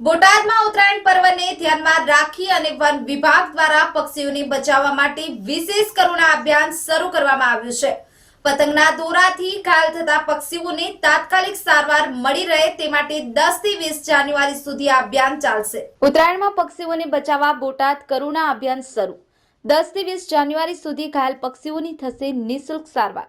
બોટાદમાં ઉત્તરાયણ પર્વને ધ્યાનમાં રાખી અને વન વિભાગ દ્વારા પક્ષીઓને બચાવવા માટે વિશેષ કરુણા અભિયાન શરૂ કરવામાં આવ્યું છે. પતંગના દોરાથી ઘાયલ થતા પક્ષીઓને તાત્કાલિક સારવાર મળી રહે તે માટે 10 થી વીસ જાન્યુઆરી સુધી આ અભિયાન ચાલશે. ઉત્તરાયણમાં પક્ષીઓને બચાવવા બોટાદ કરુણા અભિયાન શરૂ. દસથી વીસ જાન્યુઆરી સુધી ઘાયલ પક્ષીઓની થશે નિઃશુલ્ક સારવાર.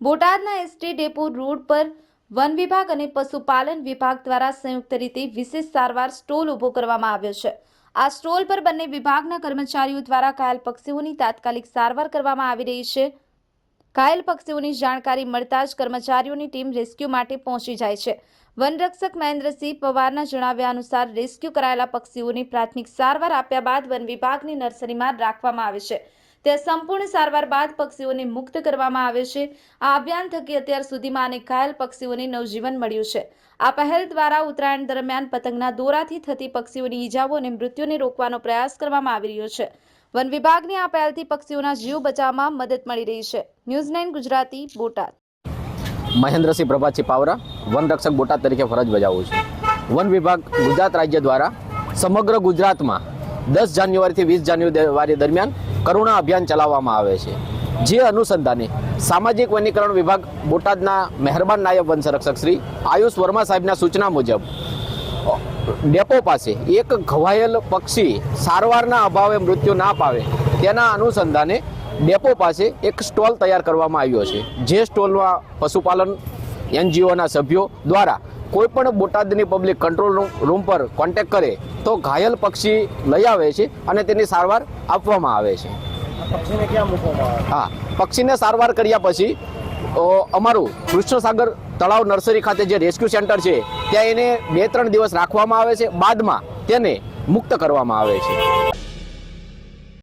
બોટાદના એસટી ડેપો રોડ પર વન વિભાગ અને પશુપાલન વિભાગ દ્વારા સંયુક્ત રીતે વિશેષ સારવાર સ્ટોલ ઊભો કરવામાં આવ્યો છે. આ સ્ટોલ પર બંને વિભાગના કર્મચારીઓ દ્વારા ઘાયલ પક્ષીઓની તાત્કાલિક સારવાર કરવામાં આવી રહી છે. ઘાયલ પક્ષીઓની જાણકારી મળતા જ કર્મચારીઓની ટીમ રેસ્ક્યુ માટે પહોંચી જાય છે. વનરક્ષક મહેન્દ્રસિંહ પવારના જણાવ્યા અનુસાર રેસ્ક્યુ કરાયેલા પક્ષીઓની પ્રાથમિક સારવાર આપ્યા બાદ વન વિભાગની નર્સરીમાં રાખવામાં આવે છે. ત્યાં સંપૂર્ણ સારવાર બાદ પક્ષીઓને મુક્ત કરવામાં આવે છે. આ અભિયાન થકી અત્યાર સુધીમાં અનેક ઘાયલ પક્ષીઓને નવજીવન મળ્યું છે. આ પહેલ દ્વારા ઉત્તરાયણ દરમિયાન પતંગના દોરાથી થતી પક્ષીઓની ઈજાઓ અને મૃત્યુને રોકવાનો પ્રયાસ કરવામાં આવી રહ્યો છે. વન વિભાગની આ પહેલથી પક્ષીઓના જીવ બચાવવામાં મદદ મળી રહી છે. News nine Gujarati, Botad. Mahendra Singh Prabhatsinh Pavra વનરક્ષક બોટાદ તરીકે ફરજ બજાવું છું. વન વિભાગ ગુજરાત રાજ્ય દ્વારા સમગ્ર ગુજરાતમાં દસ જાન્યુઆરીથી વીસ જાન્યુઆરી દરમિયાન કરુણા અભિયાન ચલાવવામાં આવે છે. જે અનુસંધાને સામાજિક વનીકરણ વિભાગ બોટાદના મહેરબાન નાયબ વન સંરક્ષક શ્રી આયુષ વર્મા સાહેબના સૂચના મુજબ, ડેપો પાસે એક ઘવાયેલ પક્ષી સારવારના અભાવે મૃત્યુ ના પાવે તેના અનુસંધાને ડેપો પાસે એક સ્ટોલ તૈયાર કરવામાં આવ્યો છે. જે સ્ટોલમાં પશુપાલન, એનજીઓના સભ્યો દ્વારા કોઈ પણ બોટાદની પબ્લિક કંટ્રોલ રૂમ પર કોન્ટેક્ટ કરે તો ઘાયલ પક્ષી લઈ આવે છે અને તેની સારવાર આપવામાં આવે છે. હા પક્ષીને સારવાર કર્યા પછી અમારું કૃષ્ણસાગર તળાવ નર્સરી ખાતે જે રેસ્ક્યુ સેન્ટર છે ત્યાં એને બે ત્રણ દિવસ રાખવામાં આવે છે. બાદમાં તેને મુક્ત કરવામાં આવે છે.